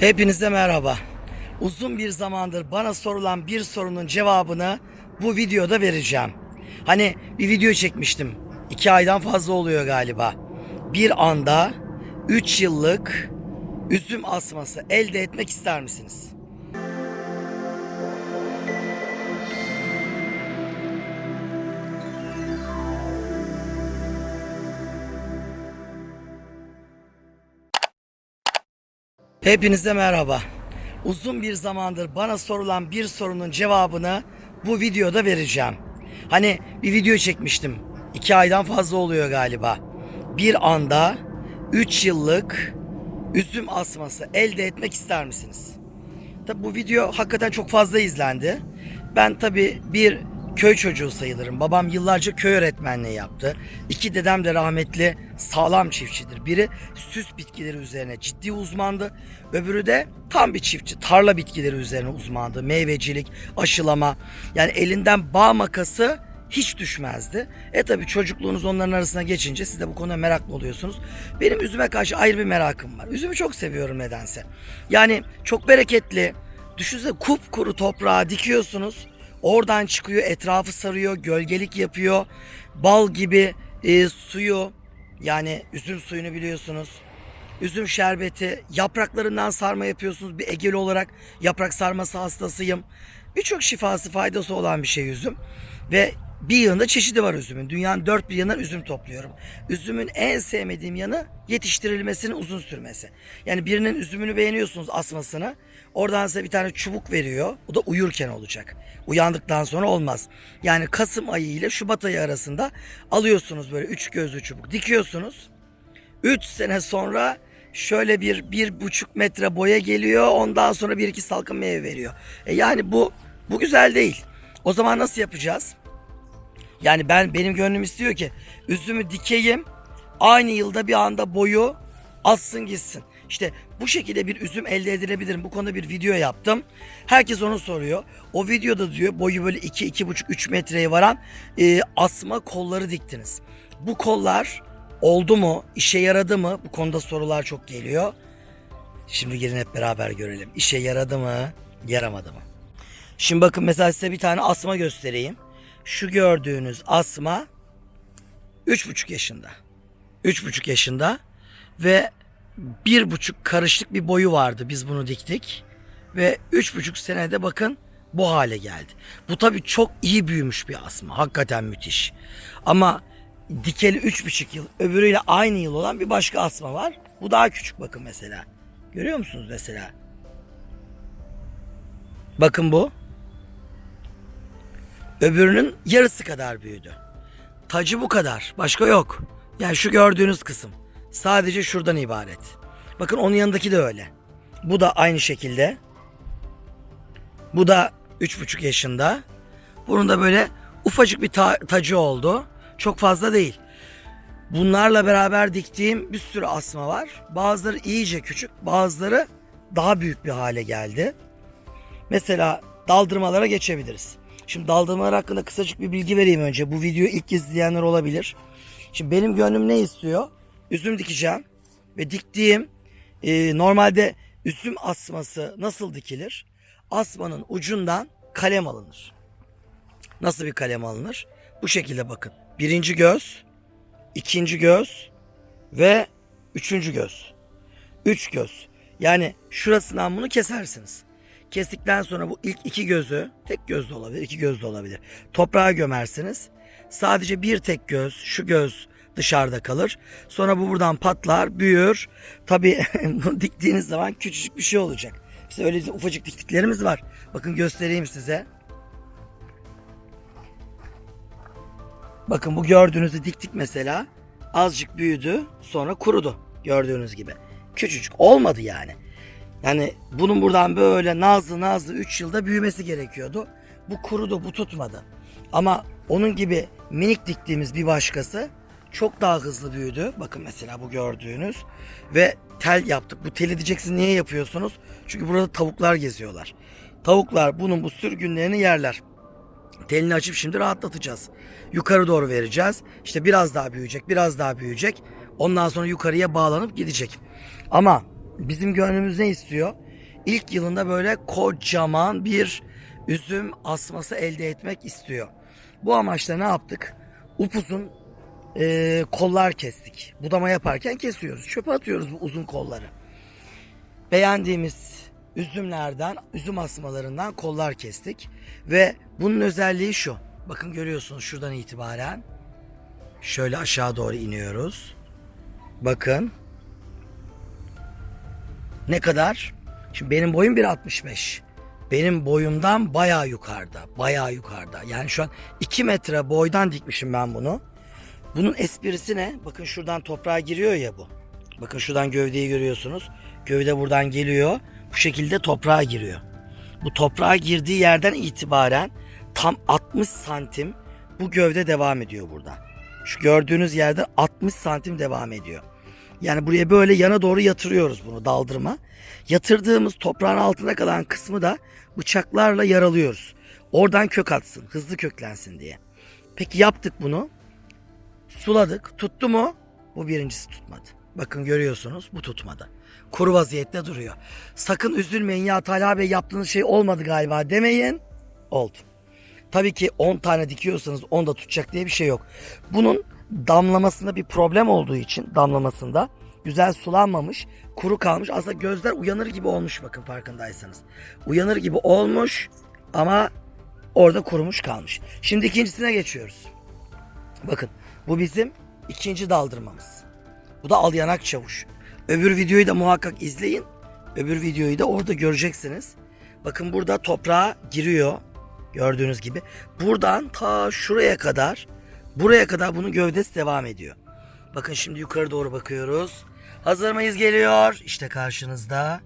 Hepinize merhaba. Uzun bir zamandır bana sorulan bir sorunun cevabını bu videoda vereceğim. Hani bir video çekmiştim. İki aydan fazla oluyor galiba. Bir anda 3 yıllık üzüm asması elde etmek ister misiniz? Hepinize merhaba. Uzun bir zamandır bana sorulan bir sorunun cevabını bu videoda vereceğim. Hani bir video çekmiştim. İki aydan fazla oluyor galiba. Bir anda 3 yıllık üzüm asması elde etmek ister misiniz? Tabi bu video hakikaten çok fazla izlendi. Ben tabi bir köy çocuğu sayılırım. Babam yıllarca köy öğretmenliği yaptı. İki dedem de rahmetli sağlam çiftçidir. Biri süs bitkileri üzerine ciddi uzmandı. Öbürü de tam bir çiftçi. Tarla bitkileri üzerine uzmandı. Meyvecilik, aşılama. Yani elinden bağ makası hiç düşmezdi. E tabi çocukluğunuz onların arasına geçince siz de bu konuda meraklı oluyorsunuz. Benim üzüme karşı ayrı bir merakım var. Üzümü çok seviyorum nedense. Yani çok bereketli. Düşünsene kupkuru toprağa dikiyorsunuz. Oradan çıkıyor, etrafı sarıyor, gölgelik yapıyor. Bal gibi e, suyu yani üzüm suyunu biliyorsunuz. Üzüm şerbeti, yapraklarından sarma yapıyorsunuz. Bir Egeli olarak yaprak sarması hastasıyım. Birçok şifası faydası olan bir şey üzüm. Ve bir yığında çeşidi var üzümün. Dünyanın dört bir yanından üzüm topluyorum. Üzümün en sevmediğim yanı yetiştirilmesinin uzun sürmesi. Yani birinin üzümünü beğeniyorsunuz asmasını. Oradan size bir tane çubuk veriyor. O da uyurken olacak. Uyandıktan sonra olmaz. Yani Kasım ayı ile Şubat ayı arasında alıyorsunuz böyle üç gözlü çubuk. Dikiyorsunuz. 3 sene sonra şöyle bir bir buçuk metre boya geliyor. Ondan sonra bir iki salkım meyve veriyor. E yani bu bu güzel değil. O zaman nasıl yapacağız? Yani ben benim gönlüm istiyor ki üzümü dikeyim. Aynı yılda bir anda boyu assın gitsin. İşte bu şekilde bir üzüm elde edilebilir. Bu konuda bir video yaptım. Herkes onu soruyor. O videoda diyor boyu böyle 2 iki, 2,5-3 metreye varan e, asma kolları diktiniz. Bu kollar oldu mu? İşe yaradı mı? Bu konuda sorular çok geliyor. Şimdi gelin hep beraber görelim. İşe yaradı mı? Yaramadı mı? Şimdi bakın mesela size bir tane asma göstereyim. Şu gördüğünüz asma 3,5 yaşında. 3,5 yaşında ve bir buçuk karışlık bir boyu vardı. Biz bunu diktik ve üç buçuk senede bakın bu hale geldi. Bu tabii çok iyi büyümüş bir asma. Hakikaten müthiş. Ama dikeli üç buçuk yıl öbürüyle aynı yıl olan bir başka asma var. Bu daha küçük bakın mesela. Görüyor musunuz mesela? Bakın bu. Öbürünün yarısı kadar büyüdü. Tacı bu kadar. Başka yok. Yani şu gördüğünüz kısım. Sadece şuradan ibaret. Bakın onun yanındaki de öyle. Bu da aynı şekilde. Bu da 3,5 yaşında. Bunun da böyle ufacık bir ta- tacı oldu. Çok fazla değil. Bunlarla beraber diktiğim bir sürü asma var. Bazıları iyice küçük, bazıları daha büyük bir hale geldi. Mesela daldırmalara geçebiliriz. Şimdi daldırmalar hakkında kısacık bir bilgi vereyim önce. Bu videoyu ilk izleyenler olabilir. Şimdi benim gönlüm ne istiyor? Üzüm dikeceğim ve diktiğim e, normalde üzüm asması nasıl dikilir? Asmanın ucundan kalem alınır. Nasıl bir kalem alınır? Bu şekilde bakın. Birinci göz, ikinci göz ve üçüncü göz. Üç göz. Yani şurasından bunu kesersiniz. Kestikten sonra bu ilk iki gözü tek göz de olabilir, iki göz de olabilir. Toprağa gömersiniz. Sadece bir tek göz, şu göz dışarıda kalır. Sonra bu buradan patlar, büyür. Tabii diktiğiniz zaman küçücük bir şey olacak. İşte öyle ufacık diktiklerimiz var. Bakın göstereyim size. Bakın bu gördüğünüzü diktik mesela. Azıcık büyüdü, sonra kurudu. Gördüğünüz gibi. Küçücük olmadı yani. Yani bunun buradan böyle nazlı nazlı 3 yılda büyümesi gerekiyordu. Bu kurudu, bu tutmadı. Ama onun gibi minik diktiğimiz bir başkası çok daha hızlı büyüdü. Bakın mesela bu gördüğünüz. Ve tel yaptık. Bu teli diyeceksiniz niye yapıyorsunuz? Çünkü burada tavuklar geziyorlar. Tavuklar bunun bu sürgünlerini yerler. Telini açıp şimdi rahatlatacağız. Yukarı doğru vereceğiz. İşte biraz daha büyüyecek, biraz daha büyüyecek. Ondan sonra yukarıya bağlanıp gidecek. Ama bizim gönlümüz ne istiyor? ilk yılında böyle kocaman bir üzüm asması elde etmek istiyor. Bu amaçla ne yaptık? Upuzun e, kollar kestik. Budama yaparken kesiyoruz. Çöpe atıyoruz bu uzun kolları. Beğendiğimiz üzümlerden, üzüm asmalarından kollar kestik. Ve bunun özelliği şu. Bakın görüyorsunuz şuradan itibaren. Şöyle aşağı doğru iniyoruz. Bakın. Ne kadar? Şimdi benim boyum 1.65. Benim boyumdan bayağı yukarıda. Bayağı yukarıda. Yani şu an 2 metre boydan dikmişim ben bunu. Bunun esprisi ne? Bakın şuradan toprağa giriyor ya bu. Bakın şuradan gövdeyi görüyorsunuz. Gövde buradan geliyor. Bu şekilde toprağa giriyor. Bu toprağa girdiği yerden itibaren tam 60 santim bu gövde devam ediyor burada. Şu gördüğünüz yerde 60 santim devam ediyor. Yani buraya böyle yana doğru yatırıyoruz bunu daldırma. Yatırdığımız toprağın altına kalan kısmı da bıçaklarla yaralıyoruz. Oradan kök atsın, hızlı köklensin diye. Peki yaptık bunu. Suladık. Tuttu mu? Bu birincisi tutmadı. Bakın görüyorsunuz bu tutmadı. Kuru vaziyette duruyor. Sakın üzülmeyin ya Talha Bey yaptığınız şey olmadı galiba demeyin. Oldu. Tabii ki 10 tane dikiyorsanız 10 da tutacak diye bir şey yok. Bunun damlamasında bir problem olduğu için damlamasında güzel sulanmamış, kuru kalmış. Aslında gözler uyanır gibi olmuş bakın farkındaysanız. Uyanır gibi olmuş ama orada kurumuş kalmış. Şimdi ikincisine geçiyoruz. Bakın bu bizim ikinci daldırmamız. Bu da al yanak çavuş. Öbür videoyu da muhakkak izleyin. Öbür videoyu da orada göreceksiniz. Bakın burada toprağa giriyor. Gördüğünüz gibi. Buradan ta şuraya kadar buraya kadar bunun gövdesi devam ediyor. Bakın şimdi yukarı doğru bakıyoruz. Hazır mıyız geliyor. İşte karşınızda.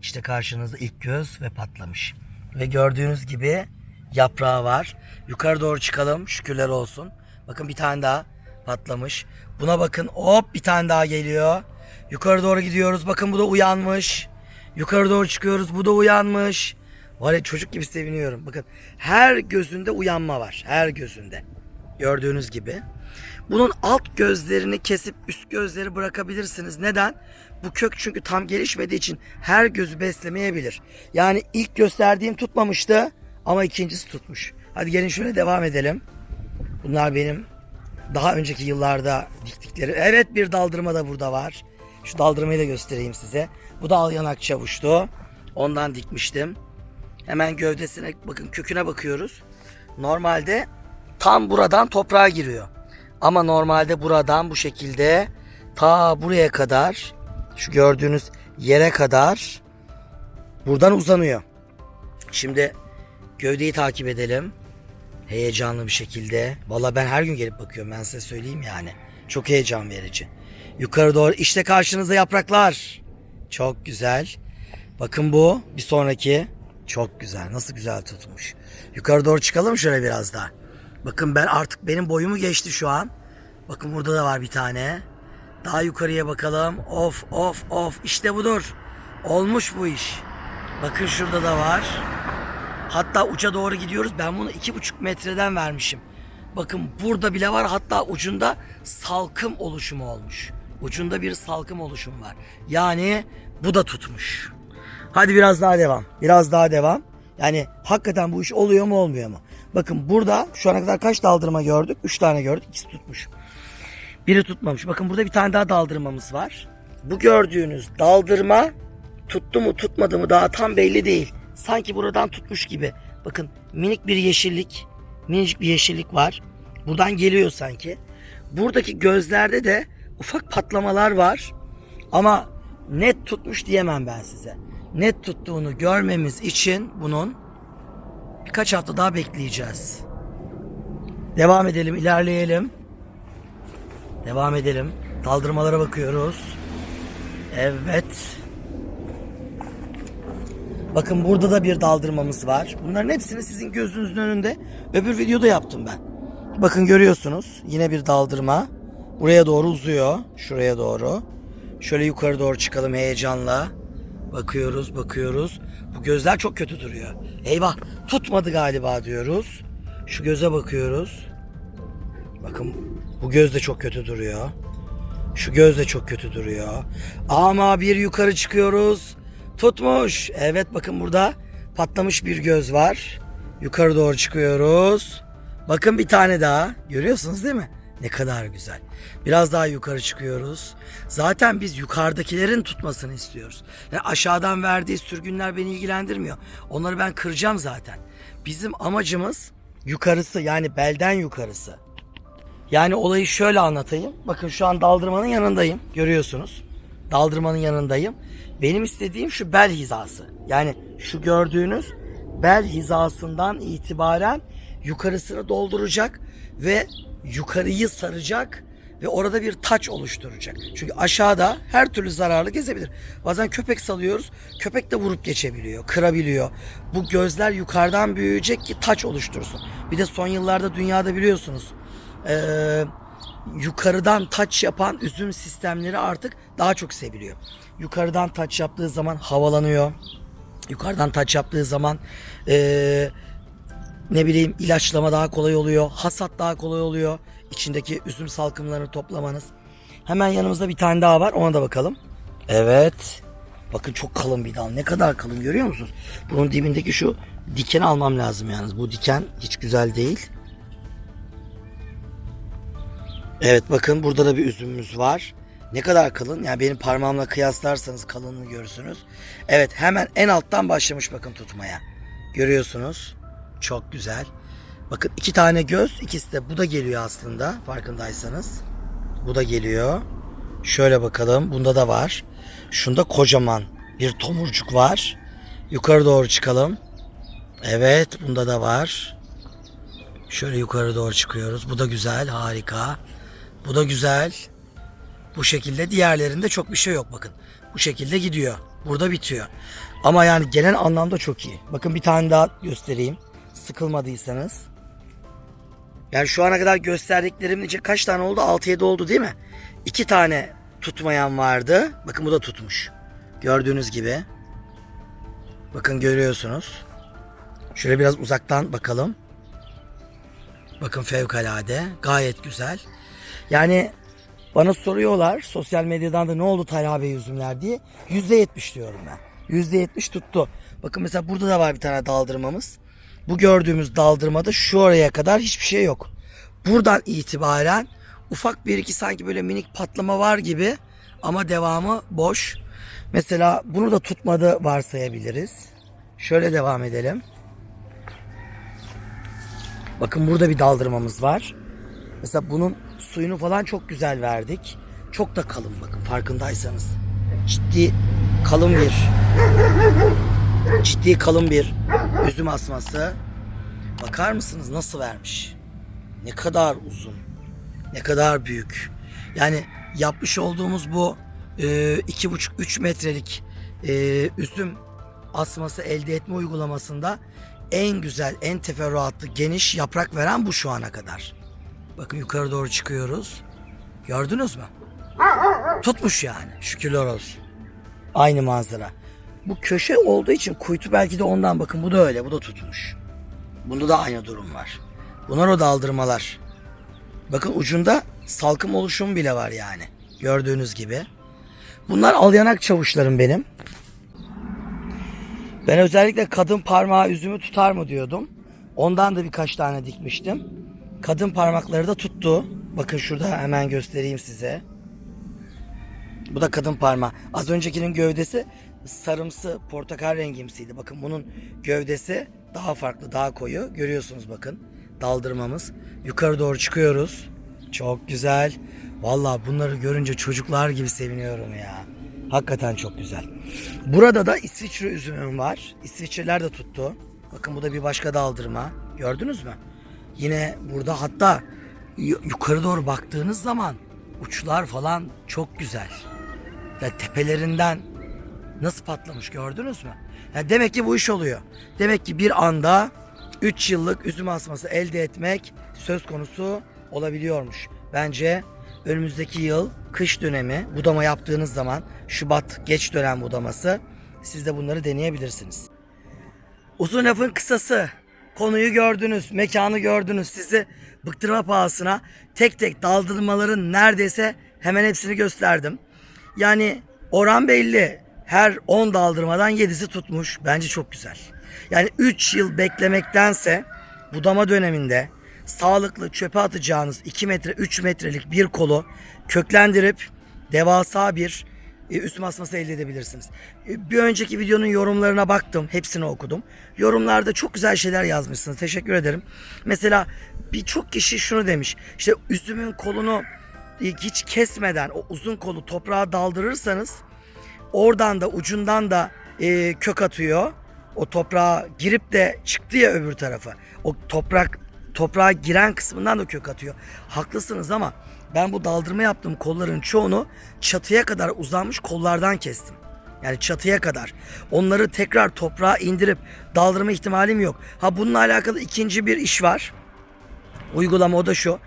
İşte karşınızda ilk göz ve patlamış. Ve gördüğünüz gibi yaprağı var. Yukarı doğru çıkalım. Şükürler olsun. Bakın bir tane daha patlamış. Buna bakın. Hop bir tane daha geliyor. Yukarı doğru gidiyoruz. Bakın bu da uyanmış. Yukarı doğru çıkıyoruz. Bu da uyanmış. Var ya çocuk gibi seviniyorum. Bakın her gözünde uyanma var. Her gözünde. Gördüğünüz gibi. Bunun alt gözlerini kesip üst gözleri bırakabilirsiniz. Neden? Bu kök çünkü tam gelişmediği için her gözü beslemeyebilir. Yani ilk gösterdiğim tutmamıştı ama ikincisi tutmuş. Hadi gelin şöyle devam edelim. Bunlar benim daha önceki yıllarda diktikleri. Evet bir daldırma da burada var. Şu daldırmayı da göstereyim size. Bu da al yanak çavuştu. Ondan dikmiştim. Hemen gövdesine bakın köküne bakıyoruz. Normalde tam buradan toprağa giriyor. Ama normalde buradan bu şekilde ta buraya kadar şu gördüğünüz yere kadar buradan uzanıyor. Şimdi gövdeyi takip edelim. Heyecanlı bir şekilde. Valla ben her gün gelip bakıyorum ben size söyleyeyim yani. Çok heyecan verici. Yukarı doğru işte karşınızda yapraklar. Çok güzel. Bakın bu bir sonraki. Çok güzel. Nasıl güzel tutmuş. Yukarı doğru çıkalım şöyle biraz daha. Bakın ben artık benim boyumu geçti şu an. Bakın burada da var bir tane. Daha yukarıya bakalım. Of of of. İşte budur. Olmuş bu iş. Bakın şurada da var. Hatta uca doğru gidiyoruz. Ben bunu iki buçuk metreden vermişim. Bakın burada bile var. Hatta ucunda salkım oluşumu olmuş. Ucunda bir salkım oluşumu var. Yani bu da tutmuş. Hadi biraz daha devam. Biraz daha devam. Yani hakikaten bu iş oluyor mu olmuyor mu? Bakın burada şu ana kadar kaç daldırma gördük? Üç tane gördük. İkisi tutmuş. Biri tutmamış. Bakın burada bir tane daha daldırmamız var. Bu gördüğünüz daldırma tuttu mu tutmadı mı daha tam belli değil. Sanki buradan tutmuş gibi. Bakın minik bir yeşillik, minicik bir yeşillik var. Buradan geliyor sanki. Buradaki gözlerde de ufak patlamalar var. Ama net tutmuş diyemem ben size. Net tuttuğunu görmemiz için bunun birkaç hafta daha bekleyeceğiz. Devam edelim, ilerleyelim. Devam edelim. Daldırmalara bakıyoruz. Evet. Bakın burada da bir daldırmamız var. Bunların hepsini sizin gözünüzün önünde öbür videoda yaptım ben. Bakın görüyorsunuz yine bir daldırma. Buraya doğru uzuyor. Şuraya doğru. Şöyle yukarı doğru çıkalım heyecanla. Bakıyoruz bakıyoruz. Bu gözler çok kötü duruyor. Eyvah tutmadı galiba diyoruz. Şu göze bakıyoruz. Bakın bu göz de çok kötü duruyor. Şu göz de çok kötü duruyor. Ama bir yukarı çıkıyoruz. Tutmuş. Evet bakın burada patlamış bir göz var. Yukarı doğru çıkıyoruz. Bakın bir tane daha. Görüyorsunuz değil mi? Ne kadar güzel. Biraz daha yukarı çıkıyoruz. Zaten biz yukarıdakilerin tutmasını istiyoruz. Yani aşağıdan verdiği sürgünler beni ilgilendirmiyor. Onları ben kıracağım zaten. Bizim amacımız yukarısı yani belden yukarısı. Yani olayı şöyle anlatayım. Bakın şu an daldırmanın yanındayım. Görüyorsunuz. Daldırmanın yanındayım. Benim istediğim şu bel hizası. Yani şu gördüğünüz bel hizasından itibaren yukarısını dolduracak ve yukarıyı saracak ve orada bir taç oluşturacak. Çünkü aşağıda her türlü zararlı gezebilir. Bazen köpek salıyoruz. Köpek de vurup geçebiliyor, kırabiliyor. Bu gözler yukarıdan büyüyecek ki taç oluştursun. Bir de son yıllarda dünyada biliyorsunuz eee, yukarıdan taç yapan üzüm sistemleri artık daha çok seviliyor. Yukarıdan taç yaptığı zaman havalanıyor. Yukarıdan taç yaptığı zaman eee, ne bileyim ilaçlama daha kolay oluyor. Hasat daha kolay oluyor. İçindeki üzüm salkımlarını toplamanız. Hemen yanımızda bir tane daha var. Ona da bakalım. Evet. Bakın çok kalın bir dal. Ne kadar kalın görüyor musunuz? Bunun dibindeki şu dikeni almam lazım yalnız. Bu diken hiç güzel değil. Evet bakın burada da bir üzümümüz var. Ne kadar kalın? Yani benim parmağımla kıyaslarsanız kalınlığını görürsünüz. Evet hemen en alttan başlamış bakın tutmaya. Görüyorsunuz. Çok güzel. Bakın iki tane göz. ikisi de bu da geliyor aslında farkındaysanız. Bu da geliyor. Şöyle bakalım. Bunda da var. Şunda kocaman bir tomurcuk var. Yukarı doğru çıkalım. Evet bunda da var. Şöyle yukarı doğru çıkıyoruz. Bu da güzel, harika. Bu da güzel. Bu şekilde diğerlerinde çok bir şey yok bakın. Bu şekilde gidiyor. Burada bitiyor. Ama yani genel anlamda çok iyi. Bakın bir tane daha göstereyim. Sıkılmadıysanız. Yani şu ana kadar gösterdiklerimin kaç tane oldu? 6-7 oldu değil mi? İki tane tutmayan vardı. Bakın bu da tutmuş. Gördüğünüz gibi. Bakın görüyorsunuz. Şöyle biraz uzaktan bakalım. Bakın fevkalade. Gayet güzel. Yani bana soruyorlar sosyal medyadan da ne oldu Talha Bey üzümler diye. %70 diyorum ben. %70 tuttu. Bakın mesela burada da var bir tane daldırmamız. Bu gördüğümüz daldırmada şu oraya kadar hiçbir şey yok. Buradan itibaren ufak bir iki sanki böyle minik patlama var gibi ama devamı boş. Mesela bunu da tutmadı varsayabiliriz. Şöyle devam edelim. Bakın burada bir daldırmamız var. Mesela bunun suyunu falan çok güzel verdik. Çok da kalın bakın farkındaysanız. Ciddi kalın bir ciddi kalın bir üzüm asması. Bakar mısınız nasıl vermiş? Ne kadar uzun. Ne kadar büyük. Yani yapmış olduğumuz bu e, iki buçuk üç metrelik e, üzüm asması elde etme uygulamasında en güzel, en teferruatlı, geniş yaprak veren bu şu ana kadar. Bakın yukarı doğru çıkıyoruz. Gördünüz mü? Tutmuş yani. Şükürler olsun. Aynı manzara. Bu köşe olduğu için kuytu belki de ondan bakın bu da öyle. Bu da tutmuş. Bunda da aynı durum var. Bunlar o daldırmalar. Bakın ucunda salkım oluşumu bile var yani. Gördüğünüz gibi. Bunlar alyanak çavuşlarım benim. Ben özellikle kadın parmağı üzümü tutar mı diyordum. Ondan da birkaç tane dikmiştim. Kadın parmakları da tuttu. Bakın şurada hemen göstereyim size. Bu da kadın parmağı. Az öncekinin gövdesi sarımsı, portakal rengimsiydi. Bakın bunun gövdesi daha farklı, daha koyu. Görüyorsunuz bakın. Daldırmamız. Yukarı doğru çıkıyoruz. Çok güzel. Vallahi bunları görünce çocuklar gibi seviniyorum ya. Hakikaten çok güzel. Burada da İsviçre üzümüm var. İsviçreler de tuttu. Bakın bu da bir başka daldırma. Gördünüz mü? Yine burada hatta yu- yukarı doğru baktığınız zaman uçlar falan çok güzel. Ya tepelerinden nasıl patlamış gördünüz mü? Ya demek ki bu iş oluyor. Demek ki bir anda 3 yıllık üzüm asması elde etmek söz konusu olabiliyormuş. Bence önümüzdeki yıl kış dönemi budama yaptığınız zaman Şubat geç dönem budaması siz de bunları deneyebilirsiniz. Uzun lafın kısası. Konuyu gördünüz, mekanı gördünüz. Sizi bıktırma pahasına tek tek daldırmaların neredeyse hemen hepsini gösterdim. Yani oran belli. her 10 daldırmadan 7'si tutmuş. Bence çok güzel. Yani 3 yıl beklemektense budama döneminde sağlıklı çöpe atacağınız 2 metre 3 metrelik bir kolu köklendirip devasa bir üst masması elde edebilirsiniz. E, Bir önceki videonun yorumlarına baktım. Hepsini okudum. Yorumlarda çok güzel şeyler yazmışsınız. Teşekkür ederim. Mesela birçok kişi şunu demiş. İşte üzümün kolunu e, hiç kesmeden o uzun kolu toprağa daldırırsanız oradan da ucundan da e, kök atıyor. O toprağa girip de çıktı ya öbür tarafa. O toprak toprağa giren kısmından da kök atıyor. Haklısınız ama ben bu daldırma yaptığım kolların çoğunu çatıya kadar uzanmış kollardan kestim. Yani çatıya kadar. Onları tekrar toprağa indirip daldırma ihtimalim yok. Ha bununla alakalı ikinci bir iş var. Uygulama o da şu.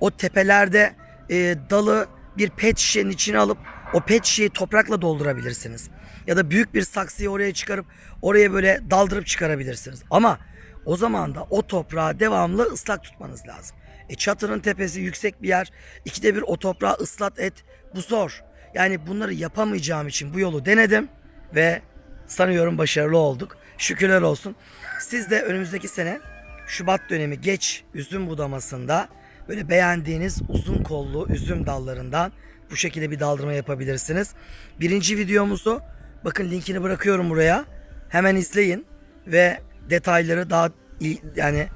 O tepelerde e, dalı bir pet şişenin içine alıp o pet şişeyi toprakla doldurabilirsiniz. Ya da büyük bir saksıyı oraya çıkarıp oraya böyle daldırıp çıkarabilirsiniz. Ama o zaman da o toprağı devamlı ıslak tutmanız lazım. E çatının tepesi yüksek bir yer. İkide bir o toprağı ıslat et. Bu zor. Yani bunları yapamayacağım için bu yolu denedim ve sanıyorum başarılı olduk. Şükürler olsun. Siz de önümüzdeki sene Şubat dönemi geç üzüm budamasında böyle beğendiğiniz uzun kollu üzüm dallarından bu şekilde bir daldırma yapabilirsiniz. Birinci videomuzu bakın linkini bırakıyorum buraya. Hemen izleyin ve detayları daha iyi- yani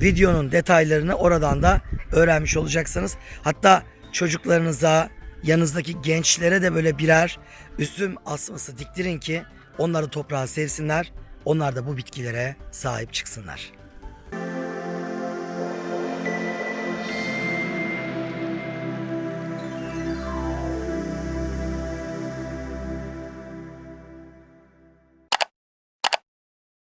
videonun detaylarını oradan da öğrenmiş olacaksınız. Hatta çocuklarınıza, yanınızdaki gençlere de böyle birer üzüm asması diktirin ki onları toprağa sevsinler. Onlar da bu bitkilere sahip çıksınlar.